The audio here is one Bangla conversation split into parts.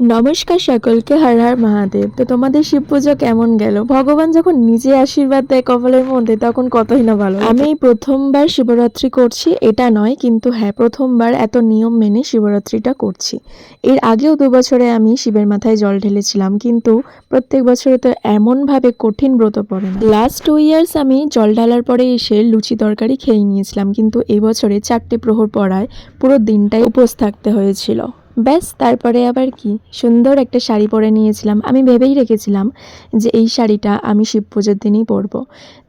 নমস্কার সকলকে, হর হর মহাদেব। তো তোমাদের শিব পুজো কেমন গেল? ভগবান যখন নিজে আশীর্বাদ দেয় কপালের মধ্যে, তখন কতই না ভালো আমি এই প্রথমবার শিবরাত্রি করছি, এটা নয়, কিন্তু হ্যাঁ প্রথমবার এত নিয়ম মেনে শিবরাত্রিটা করছি। এর আগেও দু বছরে আমি শিবের মাথায় জল ঢেলেছিলাম, কিন্তু প্রত্যেক বছরে তো এমনভাবে কঠিন ব্রত পড়ে না। লাস্ট টু ইয়ার্স আমি জল ঢালার পরে এসে লুচি তরকারি খেয়ে নিয়েছিলাম, কিন্তু এবছরে চারটে প্রহর পড়ায় পুরো দিনটাই উপোস থাকতে হয়েছিল। ব্যাস, তারপরে আবার কি? সুন্দর একটা শাড়ি পরে নিয়েছিলাম। আমি ভেবেই রেখেছিলাম যে এই শাড়িটা আমি শিব পুজোর দিনই পরবো।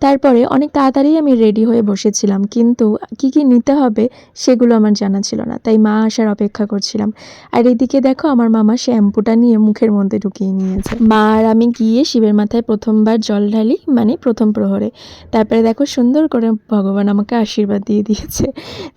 তারপরে অনেক তাড়াতাড়ি আমি রেডি হয়ে বসেছিলাম, কিন্তু কি কি নিতে হবে সেগুলো আমার জানা ছিল না, তাই মা আসার অপেক্ষা করছিলাম। আর এদিকে দেখো আমার মামা শ্যাম্পুটা নিয়ে মুখের মধ্যে ঢুকিয়ে নিয়েছে। মা আর আমি গিয়ে শিবের মাথায় প্রথমবার জল ঢালি মানে প্রথম প্রহরে। তারপরে দেখো সুন্দর করে ভগবান আমাকে আশীর্বাদ দিয়ে দিয়েছে।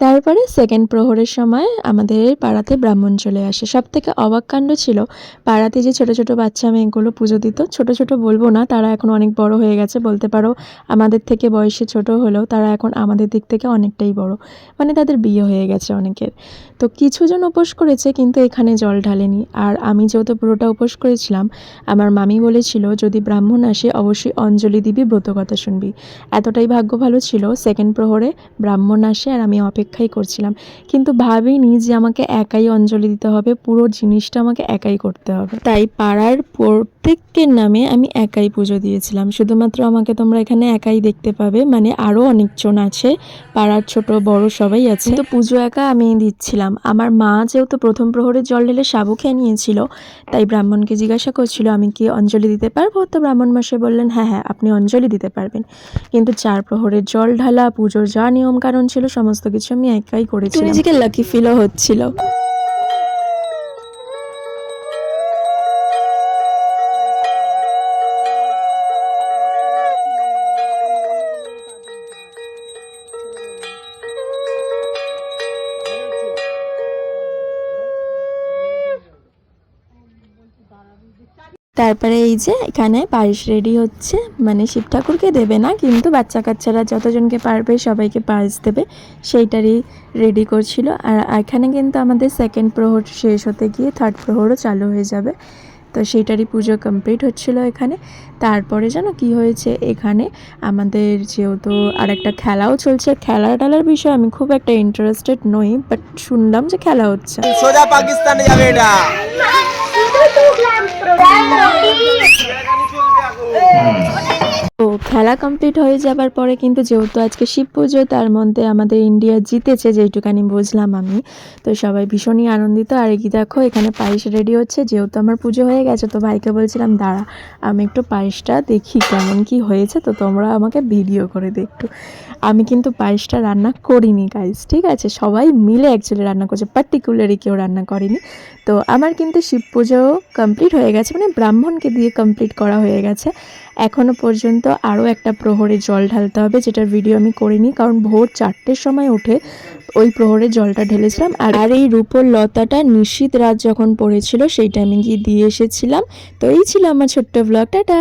তারপরে সেকেন্ড প্রহরের সময় আমাদের পাড়াতে ব্রাহ্মণ চলে আসে। সব থেকে অবাক কাণ্ড ছিল, পাড়াতে যে ছোট ছোট বাচ্চা মেয়েগুলো পুজো দিত, ছোট ছোট বলব না, তারা এখন অনেক বড় হয়ে গেছে, বলতে পারো আমাদের থেকে বয়সে ছোট হলেও তারা এখন আমাদের দিক থেকে অনেকটাই বড়। মানে তাদের বিয়ে হয়ে গেছে অনেকের। তো কিছুজন উপোস করেছে, কিন্তু এখানে জল ঢালেনি। আর আমি যেহেতু পুরোটা উপোস করেছিলাম, আমার মামি বলেছিল, যদি ব্রাহ্মণ আসে, অবশ্যই অঞ্জলি দিবি, ব্রত কথা শুনবি। এতটাই ভাগ্য ভালো ছিল সেকেন্ড প্রহরে ব্রাহ্মণ আসে আর আমি অপেক্ষাই করছিলাম। কিন্তু ভাবিনি যে আমাকে একাই অঞ্জলি দিতে হবে, পুরো জিনিসটা আমাকে একাই করতে হবে। তাই পাড়ার প্রত্যেকের নামে আমি একাই পুজো দিয়েছিলাম। শুধুমাত্র আমাকে তোমরা এখানে একাই দেখতে পাবে মানে আরও অনেকজন আছে, পাড়ার ছোট, বড় সবাই আছে। তো পুজো একা আমি দিচ্ছিলাম। আমার মা যেহেতু প্রথম প্রহরে জল ঢেলে সাবু খেয়ে নিয়েছিল, তাই ব্রাহ্মণকে জিজ্ঞাসা করছিল, আমি কি অঞ্জলি দিতে পারব? তো ব্রাহ্মণ মশাই বললেন হ্যাঁ হ্যাঁ আপনি অঞ্জলি দিতে পারবেন। কিন্তু চার প্রহরের জল ঢালা, পুজোর যা নিয়ম কারণ ছিল, সমস্ত কিছু আমি একাই করেছি নিজেকে লাকি ফিলও হচ্ছিল। তারপরে এই যে এখানে পায়েস রেডি হচ্ছে। মানে শিব ঠাকুরকে দেবে না, কিন্তু বাচ্চা কাচ্চারা যতজনকে পারবে সবাইকে পায়েস দেবে। সেইটারই রেডি করছিল। আর এখানে কিন্তু আমাদের সেকেন্ড প্রহর শেষ হতে গিয়ে থার্ড প্রহরও চালু হয়ে যাবে। তো সেইটারই পুজো কমপ্লিট হচ্ছিল এখানে। তারপরে যেন কি হয়েছে? এখানে আমাদের যেহেতু আর একটা খেলাও চলছে। খেলা টেলার বিষয়ে আমি খুব একটা ইন্টারেস্টেড নই বাট শুনলাম যে খেলা হচ্ছে। সোজা পাকিস্তানে যাবে এটা। তো খেলা কমপ্লিট হয়ে যাবার পরে কিন্তু যেহেতু আজকে শিব পুজো, তার মধ্যে আমাদের ইন্ডিয়া জিতেছে যেটুকানি বুঝলাম আমি। তো সবাই ভীষণই আনন্দিত। আর কি দেখো, এখানে পায়েস রেডি হচ্ছে। যেহেতু আমার পুজো হয়ে গেছে, তো ভাইকে বলছিলাম, দাঁড়া, আমি একটু পায়েসটা দেখি কেমন কি হয়েছে। তো তোমরা আমাকে ভিডিও করে দে একটু। আমি কিন্তু পায়েসটা রান্না করিনি গাইস ঠিক আছে? সবাই মিলে অ্যাকচুয়ালি রান্না করছে। পার্টিকুলারই কেউ রান্না করেনি। তো আমার কিন্তু শিব পুজো কমপ্লিট হয়ে গেছে। মানে ব্রাহ্মণকে দিয়ে কমপ্লিট করা হয়ে গেছে। এখনও পর্যন্ত আরও একটা প্রহরে জল ঢালতে হবে, যেটার ভিডিও আমি করিনি, কারণ ভোর চারটের সময় উঠে ওই প্রহরে জলটা ঢেলেছিলাম। আর আর এই রূপোর লতাটা নিশীত রাত যখন পড়েছিল, সেই টাইমে গিয়ে দিয়ে এসেছিলাম। তো এই ছিল আমার ছোট্ট ব্লগ টাটা!